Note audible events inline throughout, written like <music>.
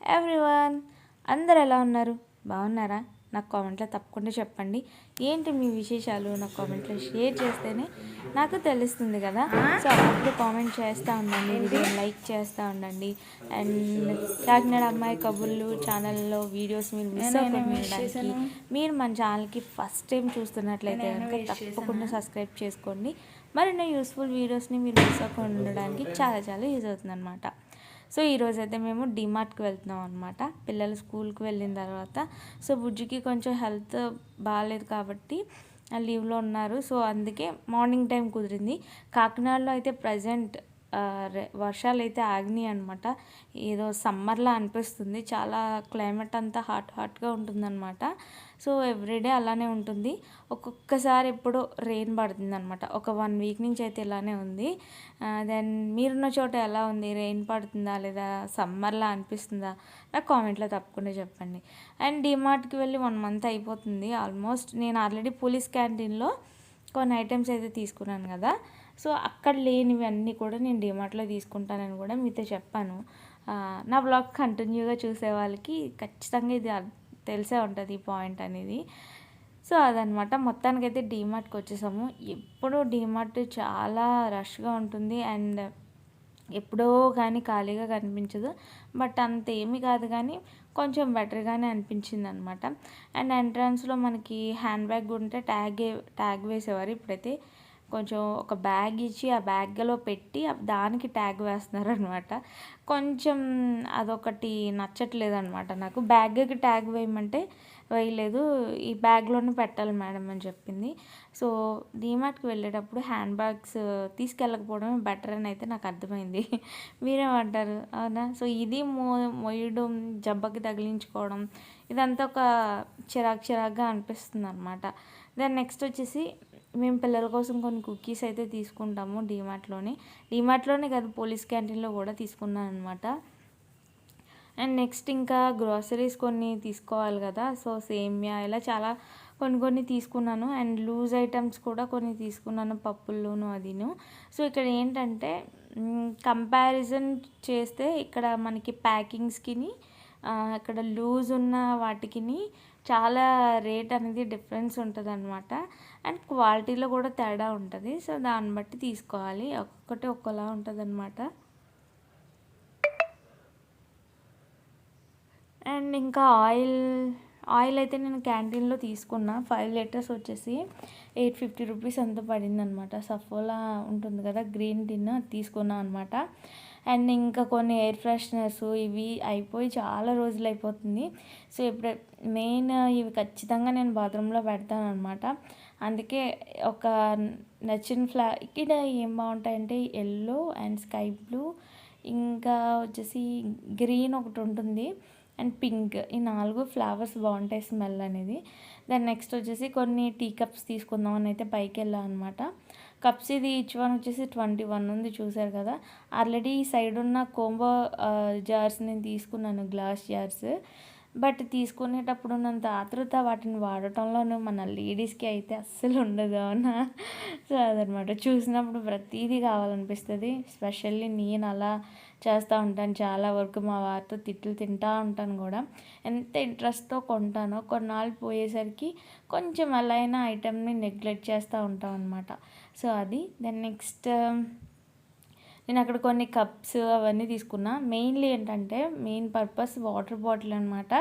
Everyone అందరు ఎలా ఉన్నారు? బాగున్నారా? నాకు కామెంట్లో తప్పకుండా చెప్పండి. ఏంటి మీ విశేషాలు? నాకు కామెంట్లో షేర్ చేస్తేనే నాకు తెలుస్తుంది కదా. సో అప్పుడు కామెంట్ చేస్తూ ఉండండి వీడియోని లైక్ చేస్తూ ఉండండి. అండ్ కాకినాడ అమ్మాయి కబుర్లు ఛానల్లో వీడియోస్ మీరు మిస్ అవ్వడానికి మీరు మన ఛానల్కి ఫస్ట్ టైం చూస్తున్నట్లయితే కనుక తప్పకుండా సబ్స్క్రైబ్ చేసుకోండి. మరిన్ని యూస్ఫుల్ వీడియోస్ని మీరు మిస్ అవ్వకుండా ఉండడానికి చాలా చాలా యూజ్ అవుతుంది అనమాట సో ఈరోజు అయితే మేము డిమార్ట్కి వెళ్తున్నాం అనమాట పిల్లలు స్కూల్కి వెళ్ళిన తర్వాత. సో బుజ్జికి కొంచెం హెల్త్ బాగాలేదు కాబట్టి లీవ్లో ఉన్నారు. సో అందుకే మార్నింగ్ టైం కుదిరింది. కాకినాడలో అయితే ప్రజెంట్ వర్షాలు అయితే ఆగినాయి అనమాట ఏదో సమ్మర్లా అనిపిస్తుంది. చాలా క్లైమేట్ అంతా హాట్ హాట్గా ఉంటుందన్నమాట. సో ఎవ్రీడే అలానే ఉంటుంది. ఒక్కొక్కసారి ఎప్పుడో రెయిన్ పడుతుంది అనమాట ఒక వన్ వీక్ నుంచి అయితే ఇలానే ఉంది. Uh, దెన్ మీరున్న చోట ఎలా ఉంది? రెయిన్ పడుతుందా లేదా? సమ్మర్లా అనిపిస్తుందా? నాకు కామెంట్లో తప్పకుండా చెప్పండి. అండ్ డిమార్ట్కి వెళ్ళి వన్ మంత్ అయిపోతుంది. ఆల్మోస్ట్ నేను ఆల్రెడీ పోలీస్ క్యాంటీన్లో కొన్ని ఐటమ్స్ అయితే తీసుకున్నాను కదా. సో అక్కడ లేనివన్నీ కూడా నేను డిమార్ట్లో తీసుకుంటానని కూడా మీతో చెప్పాను. Uh, నా బ్లాగ్ కంటిన్యూగా చూసే వాళ్ళకి ఖచ్చితంగా ఇది తెలిసే ఉంటుంది ఈ పాయింట్ అనేది. సో అదనమాట మొత్తానికైతే డీమార్ట్కి వచ్చేసాము. ఎప్పుడూ డీమార్ట్ చాలా రష్గా ఉంటుంది. అండ్ ఎప్పుడో కానీ ఖాళీగా కనిపించదు. బట్ అంత ఏమీ కాదు కానీ కొంచెం బెటర్గానే అనిపించింది అనమాట అండ్ ఎంట్రన్స్లో మనకి హ్యాండ్ బ్యాగ్ ఉంటే ట్యాగ్ ట్యాగ్ వేసేవారు ఇప్పుడైతే. కొంచెం ఒక బ్యాగ్ ఇచ్చి ఆ బ్యాగ్లో పెట్టి దానికి ట్యాగ్ వేస్తున్నారు అనమాట కొంచెం అదొకటి నచ్చట్లేదు అనమాట నాకు బ్యాగ్కి ట్యాగ్ వేయమంటే వేయలేదు. ఈ బ్యాగ్లోనే పెట్టాలి మేడం అని చెప్పింది. సో డీమార్ట్కి వెళ్ళేటప్పుడు హ్యాండ్ బ్యాగ్స్ తీసుకెళ్ళకపోవడం బెటర్ అని అయితే నాకు అర్థమైంది. <laughs> మీరేమంటారు? అవునా? సో ఇది మో మొయ్యడం జబ్బకి తగిలించుకోవడం ఇదంతా ఒక చిరాకు చిరాకుగా అనిపిస్తుంది అనమాట దాని నెక్స్ట్ వచ్చేసి మేము పిల్లల కోసం కొన్ని కుకీస్ అయితే తీసుకుంటాము డీమార్ట్లోనే. డీమార్ట్లోనే కాదు పోలీస్ క్యాంటీన్లో కూడా తీసుకున్నాను అనమాట అండ్ నెక్స్ట్ ఇంకా గ్రాసరీస్ కొన్ని తీసుకోవాలి కదా సో సేమియా ఇలా చాలా కొన్ని కొన్ని తీసుకున్నాను. అండ్ లూజ్ ఐటమ్స్ కూడా కొన్ని తీసుకున్నాను పప్పుల్లోను అదిను. సో ఇక్కడ ఏంటంటే కంపారిజన్ చేస్తే ఇక్కడ మనకి ప్యాకింగ్స్కి ఇక్కడ లూజ్ ఉన్న వాటికి చాలా రేట్ అనేది డిఫరెన్స్ ఉంటుంది అనమాట అండ్ క్వాలిటీలో కూడా తేడా ఉంటుంది. సో దాన్ని బట్టి తీసుకోవాలి. ఒక్కొక్కటి ఒక్కోలా ఉంటుంది అనమాట అండ్ ఇంకా ఆయిల్ ఆయిల్ అయితే నేను క్యాంటీన్లో తీసుకున్నా. ఫైవ్ లీటర్స్ వచ్చేసి ఎయిట్ ఫిఫ్టీ రూపీస్ అంత పడింది అనమాట సఫోలా ఉంటుంది కదా గ్రీన్ టిన్ తీసుకున్నాను అనమాట అండ్ ఇంకా కొన్ని ఎయిర్ ఫ్రెషనర్స్ ఇవి అయిపోయి చాలా రోజులు అయిపోతుంది సో ఇప్పుడు మెయిన్ ఇవి ఖచ్చితంగా నేను బాత్రూంలో పెడతాను అనమాట అందుకే ఒక నచ్చిన ఫ్లా ఇక్కడ ఏం బాగుంటాయంటే ఎల్లో అండ్ స్కై బ్లూ ఇంకా వచ్చేసి గ్రీన్ ఒకటి ఉంటుంది అండ్ పింక్. ఈ నాలుగు ఫ్లవర్స్ బాగుంటాయి స్మెల్ అనేది. దాని నెక్స్ట్ వచ్చేసి కొన్ని టీ కప్స్ తీసుకుందాం అని అయితే పైకి వెళ్ళాను అనమాట కప్స్ ఇది ఈచ్ వన్ వచ్చేసి ట్వంటీ వన్ ఉంది చూసారు కదా. ఆల్రెడీ ఈ సైడ్ ఉన్న కోంబో జార్స్ నేను తీసుకున్నాను గ్లాస్ జార్స్ బట్ తీసుకునేటప్పుడు ఉన్నంత ఆతృత వాటిని వాడటంలోనూ మన లేడీస్కి అయితే అస్సలు ఉండదు అవునా? సో అదనమాట చూసినప్పుడు ప్రతీదీ కావాలనిపిస్తుంది. స్పెషల్లీ నేను అలా చేస్తూ ఉంటాను. చాలా వరకు మా వారితో తిట్లు తింటూ ఉంటాను కూడా. ఎంత ఇంట్రెస్ట్తో కొంటానో కొన్నాళ్ళు పోయేసరికి కొంచెం అలా అయినా ఐటెంని నెగ్లెక్ట్ చేస్తూ ఉంటాం అనమాట సో అది. దెన్ నెక్స్ట్ um, నేను అక్కడ కొన్ని కప్స్ అవన్నీ తీసుకున్నా. మెయిన్లీ ఏంటంటే మెయిన్ పర్పస్ వాటర్ బాటిల్ అనమాట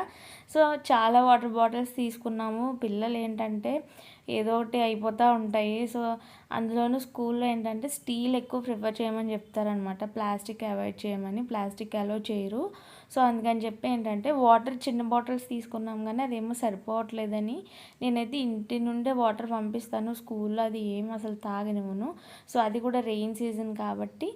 సో చాలా వాటర్ బాటిల్స్ తీసుకున్నాము. పిల్లలు ఏంటంటే ఏదో ఒకటి అయిపోతూ ఉంటాయి. సో అందులోనూ స్కూల్లో ఏంటంటే స్టీల్ ఎక్కువ ప్రిఫర్ చేయమని చెప్తారనమాట ప్లాస్టిక్ అవాయిడ్ చేయమని. ప్లాస్టిక్ అలో చేయరు. సో అందుకని చెప్పి ఏంటంటే వాటర్ చిన్న బాటిల్స్ తీసుకున్నాం కానీ అదేమో సరిపోవట్లేదని నేనైతే ఇంటి నుండే వాటర్ పంపిస్తాను. స్కూల్లో అది ఏం అసలు తాగనివ్వను. సో అది కూడా రెయిన్ సీజన్ కాబట్టి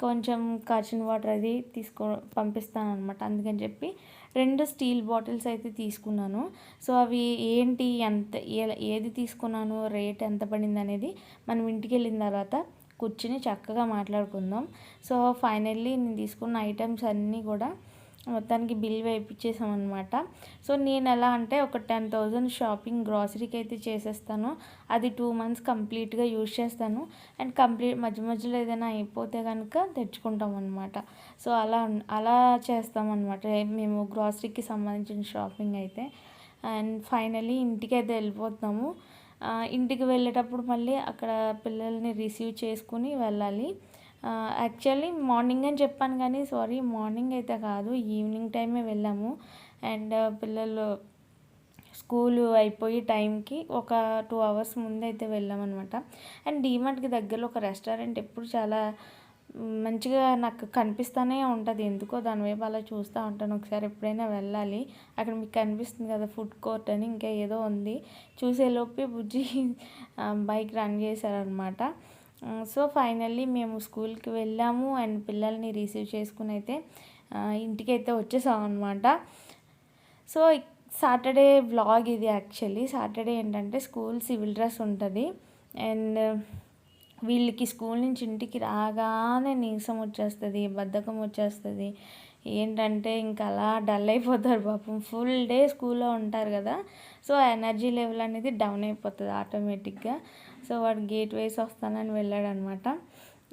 కొంచెం కాచిన వాటర్ అది తీసుకో పంపిస్తాను అనమాట అందుకని చెప్పి రెండు స్టీల్ బాటిల్స్ అయితే తీసుకున్నాను. సో అవి ఏంటి ఎంత ఏది తీసుకున్నాను రేట్ ఎంత పడింది అనేది మనం ఇంటికి వెళ్ళిన తర్వాత కూర్చుని చక్కగా మాట్లాడుకుందాం. సో ఫైనల్లీ నేను తీసుకున్న ఐటమ్స్ అన్నీ కూడా మొత్తానికి బిల్ వేయించేసామన్నమాట సో నేను ఎలా అంటే ఒక టెన్ థౌజండ్ షాపింగ్ గ్రాసరీకి అయితే చేసేస్తాను. అది టూ మంత్స్ కంప్లీట్గా యూజ్ చేస్తాను. అండ్ కంప్లీట్ మధ్య మధ్యలో ఏదైనా అయిపోతే కనుక తెచ్చుకుంటాం అనమాట సో అలా అలా చేస్తామన్నమాట. మేము గ్రాసరీకి సంబంధించిన షాపింగ్ అయితే. అండ్ ఫైనలీ ఇంటికి అయితే వెళ్ళిపోతున్నాము ఇంటికి వెళ్ళేటప్పుడు మళ్ళీ అక్కడ పిల్లల్ని రిసీవ్ చేసుకుని వెళ్ళాలి. యాక్చువల్లీ మార్నింగ్ అని చెప్పాను కానీ సారీ మార్నింగ్ అయితే కాదు ఈవినింగ్ టైమే వెళ్ళాము. అండ్ uh, పిల్లలు స్కూల్ అయిపోయి టైంకి ఒక టూ అవర్స్ ముందు అయితే వెళ్ళామన్నమాట అండ్ డీమార్ట్కి దగ్గరలో ఒక రెస్టారెంట్ ఎప్పుడు చాలా మంచిగా నాకు కనిపిస్తూనే ఉంటుంది. ఎందుకో దాని వైపు అలా చూస్తూ ఉంటాను. ఒకసారి ఎప్పుడైనా వెళ్ళాలి. అక్కడ మీకు కనిపిస్తుంది కదా ఫుడ్ కోర్ట్ అని ఇంకా ఏదో ఉంది. చూసేలోపే బుజ్జి బైక్ రన్ చేశారనమాట సో ఫైనల్లీ మేము స్కూల్కి వెళ్ళాము అండ్ పిల్లల్ని రిసీవ్ చేసుకుని అయితే ఇంటికైతే వచ్చేసాం అనమాట సో సాటర్డే వ్లాగ్ ఇది యాక్చువల్లీ. సాటర్డే ఏంటంటే స్కూల్ సివిల్ డ్రెస్ ఉంటుంది. అండ్ వీళ్ళకి స్కూల్ నుంచి ఇంటికి రాగానే నీరసం వచ్చేస్తుంది బద్ధకం వచ్చేస్తుంది. ఏంటంటే ఇంకా అలా డల్ అయిపోతారు పాపం. ఫుల్ డే స్కూల్లో ఉంటారు కదా. సో ఎనర్జీ లెవెల్ అనేది డౌన్ అయిపోతుంది ఆటోమేటిక్గా. సో వాడు గేట్ వేసి వస్తానని వెళ్ళాడు అనమాట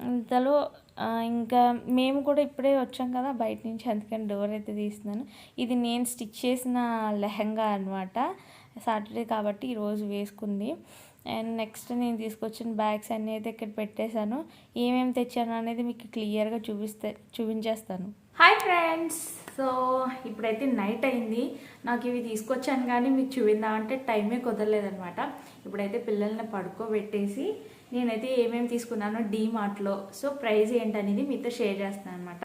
ఇంతలో ఇంకా మేము కూడా ఇప్పుడే వచ్చాం కదా బయట నుంచి అందుకని డోర్ అయితే తీస్తున్నాను. ఇది నేను స్టిచ్ చేసిన లెహంగా అనమాట. సాటర్డే కాబట్టి ఈరోజు వేసుకుంది. అండ్ నెక్స్ట్ నేను తీసుకొచ్చిన బ్యాగ్స్ అన్నీ అయితే ఇక్కడ పెట్టేశాను. ఏమేమి తెచ్చాను అనేది మీకు క్లియర్గా చూపిస్తే చూపించేస్తాను. Hi friends! సో ఇప్పుడైతే నైట్ అయింది. నాకు ఇవి తీసుకొచ్చాను కానీ మీకు చూపిందా అంటే టైమే కుదరలేదనమాట ఇప్పుడైతే పిల్లల్ని పడుకోబెట్టేసి నేనైతే ఏమేమి తీసుకున్నానో డీమార్ట్లో సో ప్రైస్ ఏంటనేది మీతో షేర్ చేస్తాను అనమాట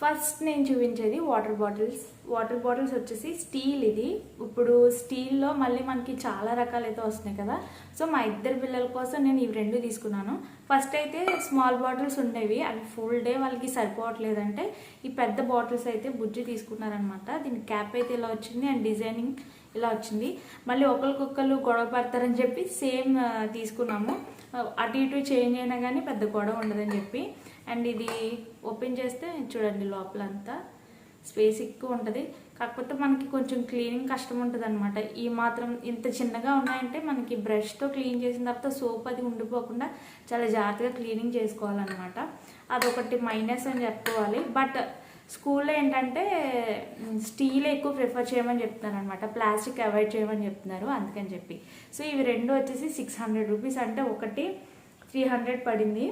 ఫస్ట్ నేను చూపించేది వాటర్ బాటిల్స్ వాటర్ బాటిల్స్ వచ్చేసి స్టీల్ ఇది. ఇప్పుడు స్టీల్లో మళ్ళీ మనకి చాలా రకాలైతే వస్తున్నాయి కదా. సో మా ఇద్దరు పిల్లల కోసం నేను ఇవి రెండు తీసుకున్నాను. ఫస్ట్ అయితే స్మాల్ బాటిల్స్ ఉండేవి. అవి ఫుల్ డే వాళ్ళకి సరిపోవట్లేదంటే ఈ పెద్ద బాటిల్స్ అయితే బుజ్జి తీసుకున్నారనమాట దీని క్యాప్ అయితే ఇలా వచ్చింది అండ్ డిజైనింగ్ ఇలా వచ్చింది. మళ్ళీ ఒకరికొకరు గొడవ పడతారని చెప్పి సేమ్ తీసుకున్నాము. అటు ఇటు చేంజ్ అయినా కానీ పెద్ద గొడవ ఉండదని చెప్పి. అండ్ ఇది ఓపెన్ చేస్తే చూడండి లోపలంతా స్పేస్ ఎక్కువ ఉంటుంది. కాకపోతే మనకి కొంచెం క్లీనింగ్ కష్టం ఉంటుంది అనమాట ఈ మాత్రం ఇంత చిన్నగా ఉన్నాయంటే మనకి బ్రష్తో క్లీన్ చేసిన తర్వాత సోప్ అది ఉండిపోకుండా చాలా జాగ్రత్తగా క్లీనింగ్ చేసుకోవాలన్నమాట. అదొకటి మైనస్ అని చెప్పుకోవాలి. బట్ స్కూల్లో ఏంటంటే స్టీల్ ఎక్కువ ప్రిఫర్ చేయమని చెప్తున్నారు అనమాట ప్లాస్టిక్ అవాయిడ్ చేయమని చెప్తున్నారు అందుకని చెప్పి. సో ఇవి రెండు వచ్చేసి సిక్స్ హండ్రెడ్ రూపీస్ అంటే ఒకటి త్రీ హండ్రెడ్ పడింది.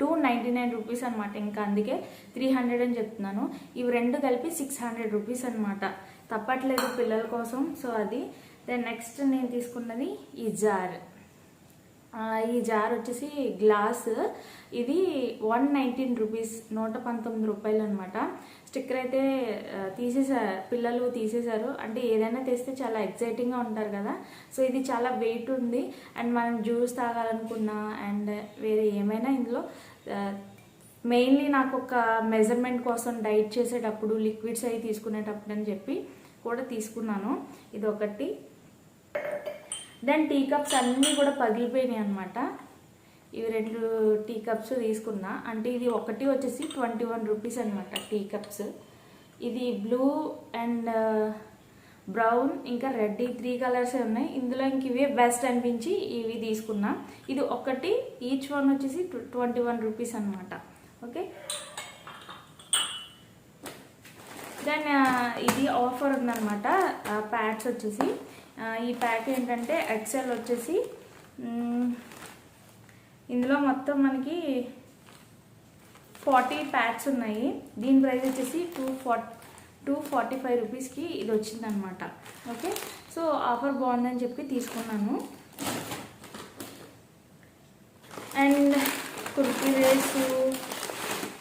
టూ నైంటీ నైన్ రూపీస్ అనమాట ఇంకా అందుకే త్రీ హండ్రెడ్ అని చెప్తున్నాను. ఇవి రెండు కలిపి సిక్స్ హండ్రెడ్ రూపీస్ అనమాట తప్పట్లేదు పిల్లల కోసం. సో అది. దెన్ నెక్స్ట్ నేను తీసుకున్నది ఈ జార్. ఈ జార్ వచ్చేసి గ్లాస్. ఇది వన్ నైన్టీన్ రూపీస్ నూట పంతొమ్మిది రూపాయలు అనమాట స్టిక్కర్ అయితే తీసేసారు పిల్లలు తీసేశారు. అంటే ఏదైనా తెస్తే చాలా ఎక్సైటింగ్గా ఉంటారు కదా. సో ఇది చాలా వెయిట్ ఉంది. అండ్ మనం జ్యూస్ తాగాలనుకున్నా అండ్ వేరే ఏమైనా ఇందులో మెయిన్లీ నాకు ఒక మెజర్మెంట్ కోసం డైట్ చేసేటప్పుడు లిక్విడ్స్ అవి తీసుకునేటప్పుడు అని చెప్పి కూడా తీసుకున్నాను. ఇది ఒకటి దెన్ టీ కప్స్ అన్నీ కూడా పగిలిపోయినాయి అనమాట ఇవి రెండు టీ కప్స్ తీసుకున్నా. అంటే ఇది ఒకటి వచ్చేసి ట్వంటీ వన్ రూపీస్ అనమాట టీ కప్స్ ఇది బ్లూ అండ్ బ్రౌన్ ఇంకా రెడ్ ఈ త్రీ కలర్స్ ఉన్నాయి. ఇందులో ఇంక ఇవే బెస్ట్ అనిపించి ఇవి తీసుకున్నా. ఇది ఒకటి ఈచ్ వన్ వచ్చేసి ట్వంటీ వన్ రూపీస్ అనమాట ఓకే దెన్ ఇది ఆఫర్ ఉందన్నమాట. ప్యాడ్స్ వచ్చేసి. ఈ ప్యాక్ ఏంటంటే ఎక్సెల్ వచ్చేసి ఇందులో మొత్తం మనకి ఫార్టీ ప్యాక్స్ ఉన్నాయి. దీని ప్రైస్ వచ్చేసి two forty two forty five రూపీస్కి ఇది వచ్చిందనమాట ఓకే? సో ఆఫర్ బాగుందని చెప్పి తీసుకున్నాను. అండ్ కుర్కురేస్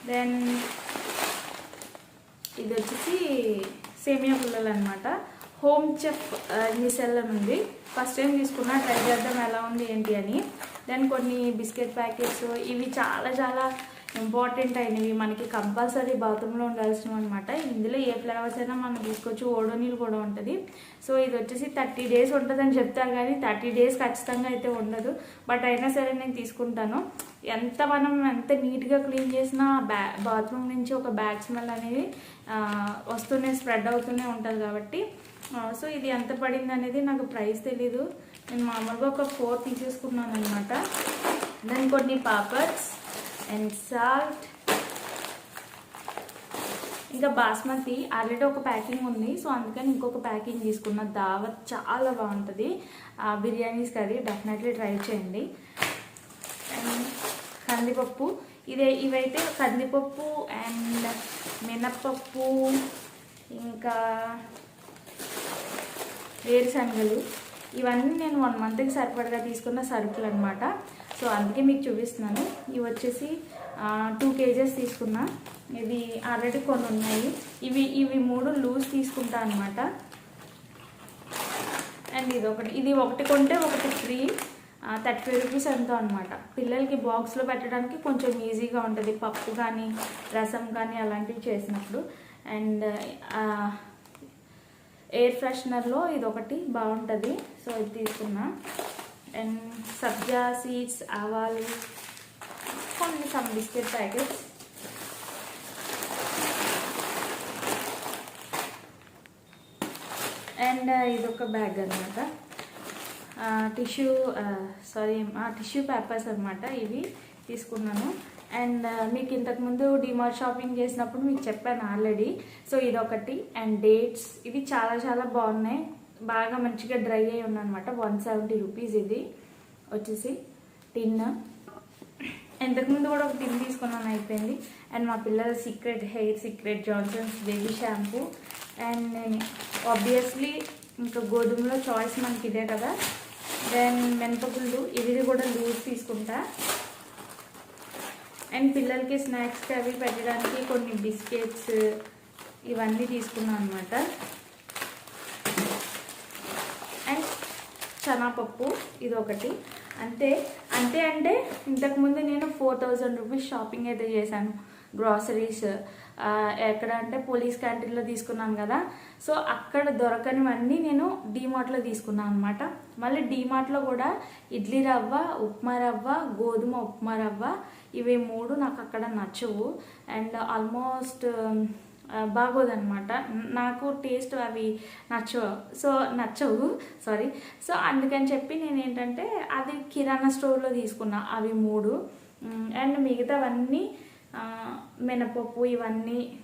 దెన్ ఇది వచ్చేసి సేమియా పుల్లలు అనమాట హోమ్ చెఫ్ మిసెల్ అని ఉంది. ఫస్ట్ టైం తీసుకున్నా ట్రై చేద్దాం ఎలా ఉంది ఏంటి అని. దెన్ కొన్ని బిస్కెట్ ప్యాకెట్స్ ఇవి చాలా చాలా ఇంపార్టెంట్ అయినవి. మనకి కంపల్సరీ బాత్రూంలో ఉండాల్సినవి అనమాట ఇందులో ఏ ఫ్లేవర్స్ అయినా మనం తీసుకోవచ్చు ఓడో నీళ్ళు కూడా ఉంటుంది. సో ఇది వచ్చేసి థర్టీ డేస్ ఉంటుందని చెప్తారు కానీ థర్టీ డేస్ ఖచ్చితంగా అయితే ఉండదు. బట్ అయినా సరే నేను తీసుకుంటాను. ఎంత మనం ఎంత నీట్గా క్లీన్ చేసినా బ్యా బాత్రూమ్ నుంచి ఒక బ్యాడ్ స్మెల్ అనేది వస్తూనే స్ప్రెడ్ అవుతూనే ఉంటుంది కాబట్టి సో ఇది ఎంత పడింది అనేది నాకు ప్రైస్ తెలీదు. నేను మామూలుగా ఒక ఫోర్ తీసేసుకున్నాను అనమాట దాని కొన్ని పాపర్స్ అండ్ సాల్ట్ ఇంకా బాస్మతి ఆల్రెడీ ఒక ప్యాకింగ్ ఉంది. సో అందుకని ఇంకొక ప్యాకింగ్ తీసుకున్న. దావత్ చాలా బాగుంటుంది. ఆ బిర్యానీస్ కర్రీ డెఫినెట్లీ ట్రై చేయండి. అండ్ కందిపప్పు. ఇదే ఇవైతే కందిపప్పు అండ్ మినప్పప్పు. ఇంకా వేరుశనగలు. ఇవన్నీ నేను వన్ మంత్కి సరిపడగా తీసుకున్న సరుకులు అనమాట సో అందుకే మీకు చూపిస్తున్నాను. ఇవి వచ్చేసి టూ కేజెస్ తీసుకున్నా. ఇది ఆల్రెడీ కొన్ని ఉన్నాయి. ఇవి ఇవి మూడు లూజ్ తీసుకుంటా అనమాట అండ్ ఇది ఒకటి ఇది ఒకటి కొంటే ఒకటి ఫ్రీ థర్టీ ఫైవ్ రూపీస్ ఎంతో అనమాట పిల్లలకి బాక్స్లో పెట్టడానికి కొంచెం ఈజీగా ఉంటుంది. పప్పు కానీ రసం కానీ అలాంటివి చేసినప్పుడు. అండ్ ఎయిర్ ఫ్రెషనర్లో ఇది ఒకటి బాగుంటుంది సో ఇది తీసుకున్నా. అండ్ సబ్జా సీడ్స్ ఆవాలు కొన్ని సమ్ బిస్కెట్ ప్యాకెట్స్. అండ్ ఇది ఒక బ్యాగ్ అనమాట టిష్యూ సారీ టిష్యూ పేపర్స్ అనమాట ఇవి తీసుకున్నాను. అండ్ మీకు ఇంతకుముందు డిమార్ట్ షాపింగ్ చేసినప్పుడు మీకు చెప్పాను ఆల్రెడీ. సో ఇదొకటి. And dates. ఇవి చాలా చాలా బాగున్నాయి. బాగా మంచిగా డ్రై అయి ఉందన్నమాట వన్ సెవెంటీ రూపీస్ ఇది. వచ్చేసి టిన్. ఇంతకుముందు కూడా ఒక టిన్ తీసుకున్నాను అయిపోయింది. అండ్ మా పిల్లల secret hair secret Johnson's baby shampoo. And నేను ఆబ్వియస్లీ ఇంకా గోధుమలో చాయిస్ మనకి ఇదే కదా. దెన్ మినపగుళ్ళు ఇవి కూడా లూజ్ తీసుకుంటా. అండ్ పిల్లలకి స్నాక్స్కి అవి పెట్టడానికి కొన్ని బిస్కెట్స్ ఇవన్నీ తీసుకున్నాను అనమాట అండ్ చనాపప్పు ఇది ఒకటి అంతే అంతే అంటే ఇంతకుముందు నేను ఫోర్ థౌజండ్ రూపీస్ షాపింగ్ అయితే చేశాను. గ్రాసరీస్ ఎక్కడ అంటే పోలీస్ క్యాంటీన్లో తీసుకున్నాను కదా. సో అక్కడ దొరకనివన్నీ నేను డీమార్ట్లో తీసుకున్నాను అనమాట మళ్ళీ డీమార్ట్లో కూడా ఇడ్లీ రవ్వ ఉప్మా రవ్వ గోధుమ ఉప్మా రవ్వ ఇవి మూడు నాకు అక్కడ నచ్చవు. అండ్ ఆల్మోస్ట్ బాగోదన్నమాట. నాకు టేస్ట్ అవి నచ్చవు. సో నచ్చవు సారీ. సో అందుకని చెప్పి నేను ఏంటంటే అది కిరాణా స్టోర్లో తీసుకున్నా అవి మూడు. అండ్ మిగతావన్నీ మినపప్పు ఇవన్నీ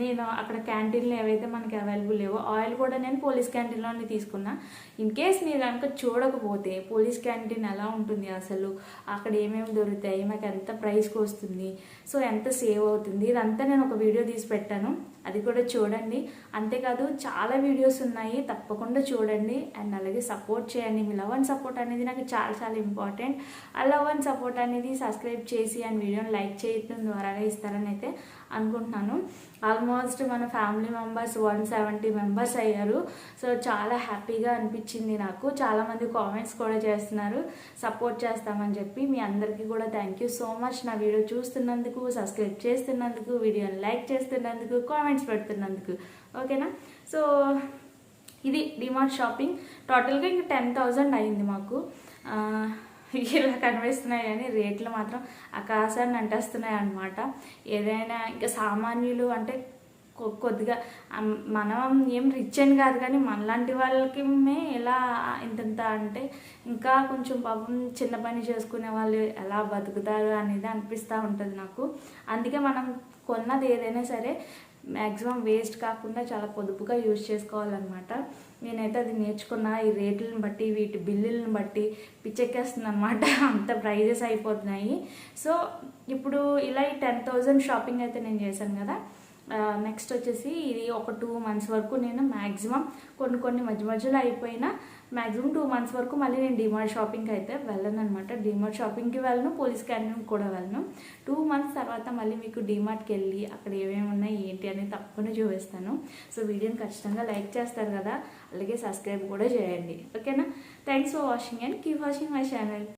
నేను అక్కడ క్యాంటీన్లో ఏవైతే మనకి అవైలబుల్ లేవో ఆయిల్ కూడా నేను పోలీస్ క్యాంటీన్లోనే తీసుకున్నా. ఇన్ కేస్ మీరు కనుక చూడకపోతే పోలీస్ క్యాంటీన్ ఎలా ఉంటుంది అసలు? అక్కడ ఏమేమి దొరుకుతాయి? మాకు ఎంత ప్రైస్కి వస్తుంది? సో ఎంత సేవ్ అవుతుంది? ఇదంతా నేను ఒక వీడియో తీసి పెట్టాను. అది కూడా చూడండి. అంతేకాదు చాలా వీడియోస్ ఉన్నాయి. తప్పకుండా చూడండి. అండ్ అలాగే సపోర్ట్ చేయండి. మీ లవ్ అండ్ సపోర్ట్ అనేది నాకు చాలా చాలా ఇంపార్టెంట్. ఆ లవ్ అండ్ సపోర్ట్ అనేది సబ్స్క్రైబ్ చేసి అండ్ వీడియోని లైక్ చేయడం ద్వారా ఇస్తారని అయితే అనుకుంటున్నాను. ఆల్మోస్ట్ మన family members one seventy members అయ్యారు. సో చాలా హ్యాపీగా అనిపించింది నాకు. చాలామంది కామెంట్స్ కూడా చేస్తున్నారు. సపోర్ట్ చేస్తామని చెప్పి మీ అందరికీ కూడా థ్యాంక్ యూ సో మచ్ నా వీడియో చూస్తున్నందుకు సబ్స్క్రైబ్ చేస్తున్నందుకు వీడియోని లైక్ చేస్తున్నందుకు కామెంట్స్ పెడుతున్నందుకు. ఓకేనా సో ఇది డిమార్ట్ షాపింగ్ టోటల్గా ఇంక టెన్ థౌజండ్ అయింది మాకు. Ah, ఇలా కనిపిస్తున్నాయి కానీ రేట్లు మాత్రం ఆకాశాన్ని అంటేస్తున్నాయి అనమాట ఏదైనా ఇంకా సామాన్యులు అంటే కొ- కొద్దిగా మనం ఏం రిచ్ అని కాదు కానీ మనలాంటి వాళ్ళకి మే ఎలా ఇంతంత అంటే ఇంకా కొంచెం పాపం చిన్న పని చేసుకునే వాళ్ళు ఎలా బతుకుతారు అనేది అనిపిస్తూ ఉంటుంది నాకు. అందుకే మనం కొన్నది ఏదైనా సరే మ్యాక్సిమం వేస్ట్ కాకుండా చాలా పొదుపుగా యూజ్ చేసుకోవాలన్నమాట. నేనైతే అది నేర్చుకున్న ఈ రేట్లను బట్టి వీటి బిల్లులను బట్టి పిచ్చెక్కేస్తుంది అనమాట <laughs> అంత ప్రైజెస్ అయిపోతున్నాయి. సో ఇప్పుడు ఇలా ఈ టెన్ థౌజండ్ షాపింగ్ అయితే నేను చేశాను కదా నెక్స్ట్ వచ్చేసి ఇది ఒక టూ మంత్స్ వరకు నేను మ్యాక్సిమం కొన్ని కొన్ని మధ్య మధ్యలో అయిపోయినా మ్యాక్సిమం టూ మంత్స్ వరకు మళ్ళీ నేను డిమార్ట్ షాపింగ్కి అయితే వెళ్ళను అనమాట డిమార్ట్ షాపింగ్కి వెళ్ళను పోలీస్ క్యాంటీన్కి కూడా వెళ్ళను. టూ మంత్స్ తర్వాత మళ్ళీ మీకు డిమార్ట్కి వెళ్ళి అక్కడ ఏమేమి ఉన్నాయి ఏంటి అనేది తప్పకుండా చూపిస్తాను. సో వీడియోని ఖచ్చితంగా లైక్ చేస్తారు కదా అలాగే సబ్స్క్రైబ్ కూడా చేయండి. ఓకేనా thanks for watching and keep watching my channel